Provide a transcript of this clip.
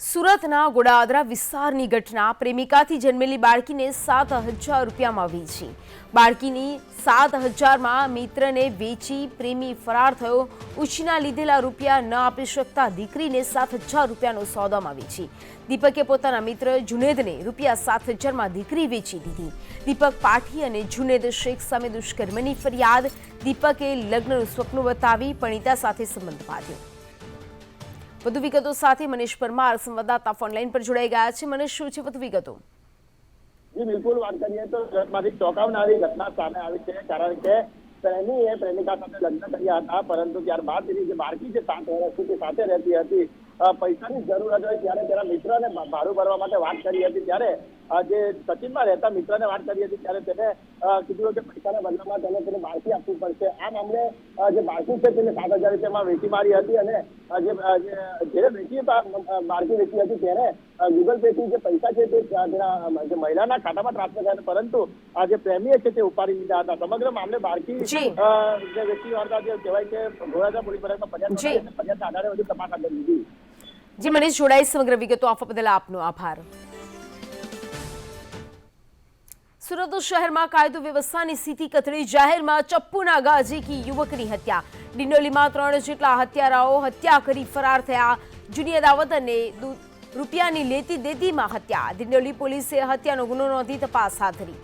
સુરતના ગોડાદરા વિસ્તારની ઘટના. પ્રેમિકાથી જન્મેલી બાળકીને સાત હજાર રૂપિયામાં વેચી. બાળકીની સાત હજારમાં મિત્રને વેચી પ્રેમી ફરાર થયો. ઉછીના લીધેલા રૂપિયા ન આપી શકતા દીકરીને સાત હજાર રૂપિયાનો સોદામાં વેચી. દીપકે પોતાના મિત્ર જુનેદને રૂપિયા સાત હજારમાં દીકરી વેચી દીધી. દીપક પાઠી અને જુનેદ શેખ સામે દુષ્કર્મની ફરિયાદ. દીપકે લગ્નનું સ્વપ્ન બતાવી, પણિતા સાથે સંબંધ બાંધ્યો વધુ વિગતો સાથે મનીષ પરમાર સંવાદદાતા ફોનલાઈન પર જોડાઈ ગયા છે. મનીષ, શું છે વધુ વિગતો? જી, બિલકુલ. વાત કરીએ તો સુરતમાંથી ચોંકાવનારી ઘટના સામે આવી છે. કારણ કે પ્રેમીએ પ્રેમિકા સાથે લગ્ન કર્યા હતા. પરંતુ ત્યારબાદ તેની જે બાળકી છે, સાત વર્ષથી તે સાથે રહેતી હતી. પૈસાની જરૂરત હોય ત્યારે તેના મિત્રને ભાડું ભરવા માટે વાત કરી હતી. ત્યારે જે સચિનમાં રહેતા મિત્રને વાત કરી હતી ત્યારે તેને કીધું કે પૈસાના બદલામાં તેને તેને બાળકી આપવી પડશે. આ મામલે જે બાળકી છે તેને સાત હજાર રૂપિયામાં વેચી મારી હતી અને જે જેને વેચી બાળકી વેચી હતી અ, ગૂગલ પે થી જે પૈસા છે તે જે મહિલાના ખાતામાં ટ્રાન્સફર થયા પરંતુ આ જે પ્રેમીએ છે તે ઉપાડી લીધા હતા. સમગ્ર મામલે બાળકી જી. વેચી વાળતા જે કહેવાય કે ધોરાજા પોલીસ મથકમાં ફરિયાદ ફરિયાદના આધારે વધુ તપાસ હાથ લીધી. જે મનીષ જોડાઈ સમગ્ર વિગતો આપવા બદલ આપનો આભાર. સુરત શહેરમાં કાયદો વ્યવસ્થાની સ્થિતિ કથળી જાહેરમાં ચપ્પુના ગાજીકી યુવકની હત્યા. ડિંડોલીમાં ત્રણ જેટલા હત્યારાઓ હત્યા કરી ફરાર થયા. જૂની અદાવત અને રૂપિયાની લેતી દેતીમાં હત્યા. ડિંડોલી પોલીસે હત્યાનો ગુનો નોંધી તપાસ હાથ ધરી.